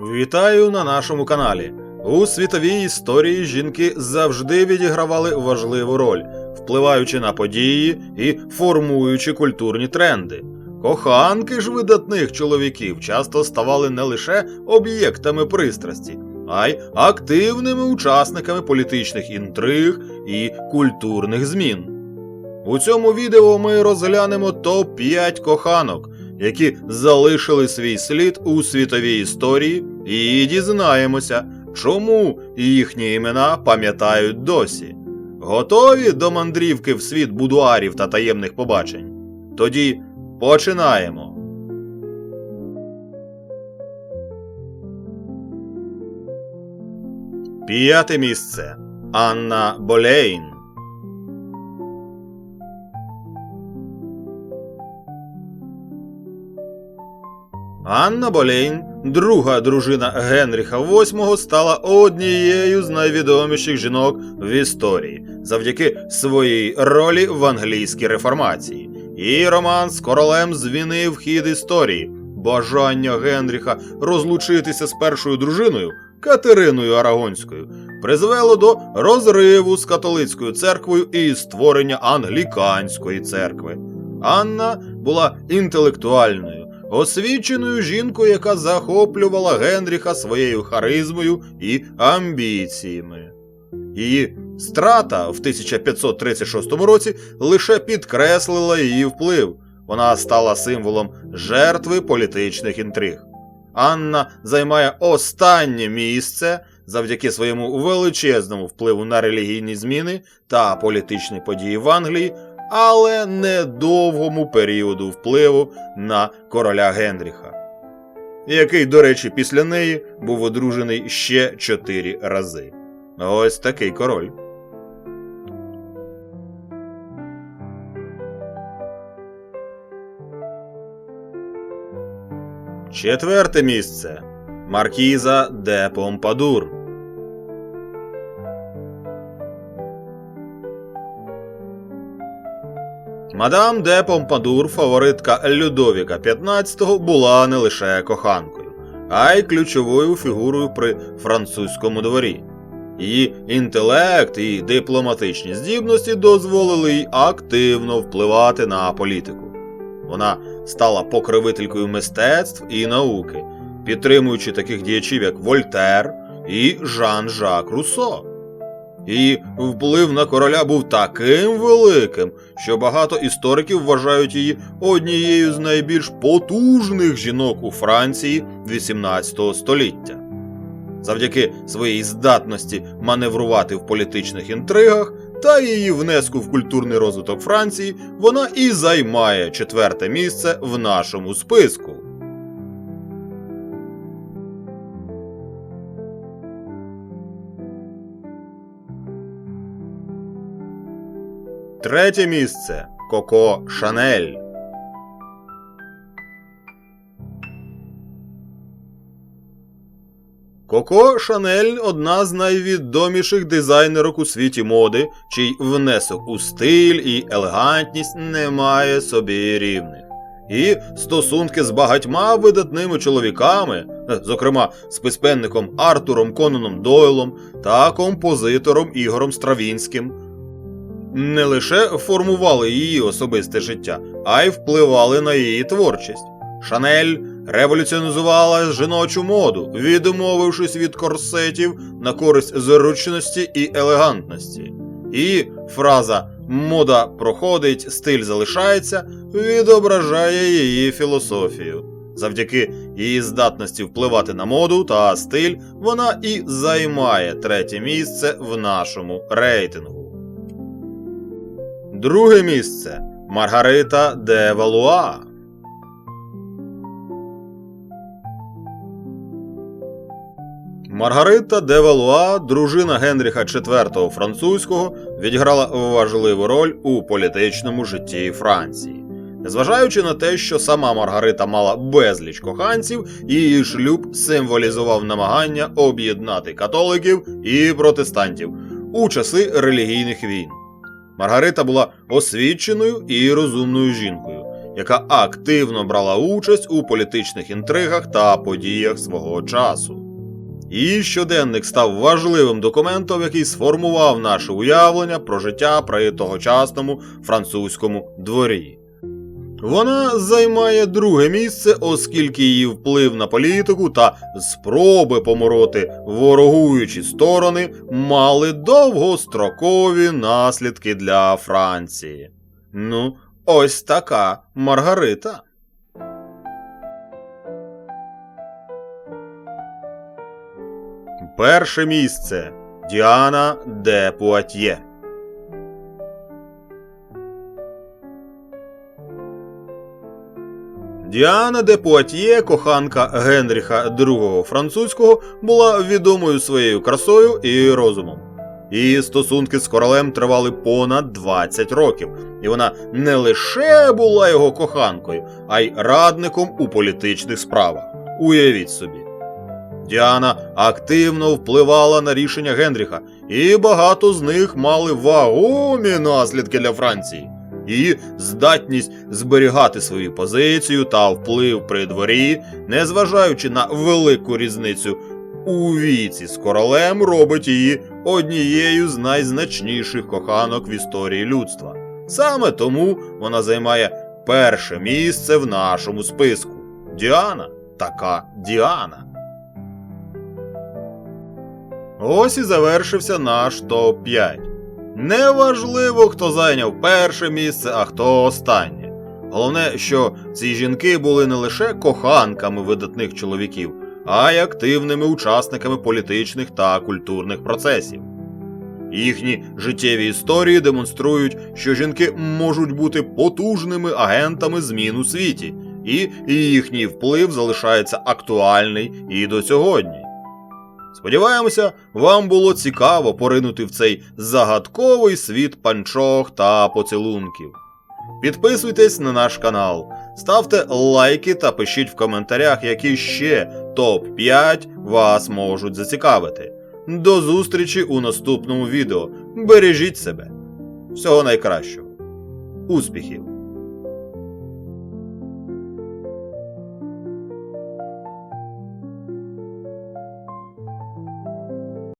Вітаю на нашому каналі. У світовій історії жінки завжди відігравали важливу роль, впливаючи на події і формуючи культурні тренди. Коханки ж видатних чоловіків часто ставали не лише об'єктами пристрасті, а й активними учасниками політичних інтриг і культурних змін. У цьому відео ми розглянемо топ-5 коханок, які залишили свій слід у світовій історії, і дізнаємося, чому їхні імена пам'ятають досі. Готові до мандрівки в світ будуарів та таємних побачень? Тоді починаємо. П'яте місце Анна Болейн. Анна Болейн, друга дружина Генріха VIII, стала однією з найвідоміших жінок в історії завдяки своїй ролі в англійській реформації. Її роман з королем звінив хід історії. Бажання Генріха розлучитися з першою дружиною Катериною Арагонською призвело до розриву з католицькою церквою і створення англіканської церкви. Анна була інтелектуальною, освіченою жінкою, яка захоплювала Генріха своєю харизмою і амбіціями. Її страта в 1536 році лише підкреслила її вплив. Вона стала символом жертви політичних інтриг. Анна займає останнє місце завдяки своєму величезному впливу на релігійні зміни та політичні події в Англії, але недовгому періоду впливу на короля Генріха, який, до речі, після неї був одружений ще чотири рази. Ось такий король. Четверте місце Маркіза де Помпадур. Мадам де Помпадур, фаворитка Людовіка XV, була не лише коханкою, а й ключовою фігурою при французькому дворі. Її інтелект і дипломатичні здібності дозволили їй активно впливати на політику. Вона стала покровителькою мистецтв і науки, підтримуючи таких діячів, як Вольтер і Жан-Жак Руссо. Її вплив на короля був таким великим, що багато істориків вважають її однією з найбільш потужних жінок у Франції XVIII століття. Завдяки своїй здатності маневрувати в політичних інтригах та її внеску в культурний розвиток Франції, вона і займає четверте місце в нашому списку. Третє місце Коко Шанель. Коко Шанель одна з найвідоміших дизайнерок у світі моди, чий внесок у стиль і елегантність не має собі рівних. І стосунки з багатьма видатними чоловіками, зокрема з письменником Артуром Конаном Дойлом та композитором Ігорем Стравінським, не лише формували її особисте життя, а й впливали на її творчість. Шанель революціонізувала жіночу моду, відмовившись від корсетів на користь зручності і елегантності. І фраза мода проходить, стиль залишається відображає її філософію. Завдяки її здатності впливати на моду та стиль, вона і займає третє місце в нашому рейтингу. Друге місце Маргарита де Валуа. Маргарита де Валуа, дружина Генріха IV французького, відіграла важливу роль у політичному житті Франції. Незважаючи на те, що сама Маргарита мала безліч коханців, її шлюб символізував намагання об'єднати католиків і протестантів у часи релігійних війн. Маргарита була освіченою і розумною жінкою, яка активно брала участь у політичних інтригах та подіях свого часу. Її щоденник став важливим документом, який сформував наше уявлення про життя при тогочасному французькому дворі. Вона займає друге місце, оскільки її вплив на політику та спроби помороти ворогуючі сторони мали довгострокові наслідки для Франції. Ну, ось така Маргарита. Перше місце Діана де Пуатьє. Діана де Пуатьє, коханка Генріха II французького, була відомою своєю красою і розумом. Її стосунки з королем тривали понад 20 років, і вона не лише була його коханкою, а й радником у політичних справах. Уявіть собі. Діана активно впливала на рішення Генріха, і багато з них мали вагомі наслідки для Франції. Її здатність зберігати свою позицію та вплив при дворі, незважаючи на велику різницю у віці з королем, робить її однією з найзначніших коханок в історії людства. Саме тому вона займає перше місце в нашому списку. Діана така Діана. Ось і завершився наш топ-5. Неважливо, хто зайняв перше місце, а хто останнє. Головне, що ці жінки були не лише коханками видатних чоловіків, а й активними учасниками політичних та культурних процесів. Їхні життєві історії демонструють, що жінки можуть бути потужними агентами змін у світі, і їхній вплив залишається актуальний і до сьогодні. Сподіваємося, вам було цікаво поринути в цей загадковий світ панчох та поцілунків. Підписуйтесь на наш канал, ставте лайки та пишіть в коментарях, які ще топ-5 вас можуть зацікавити. До зустрічі у наступному відео. Бережіть себе. Всього найкращого. Успіхів!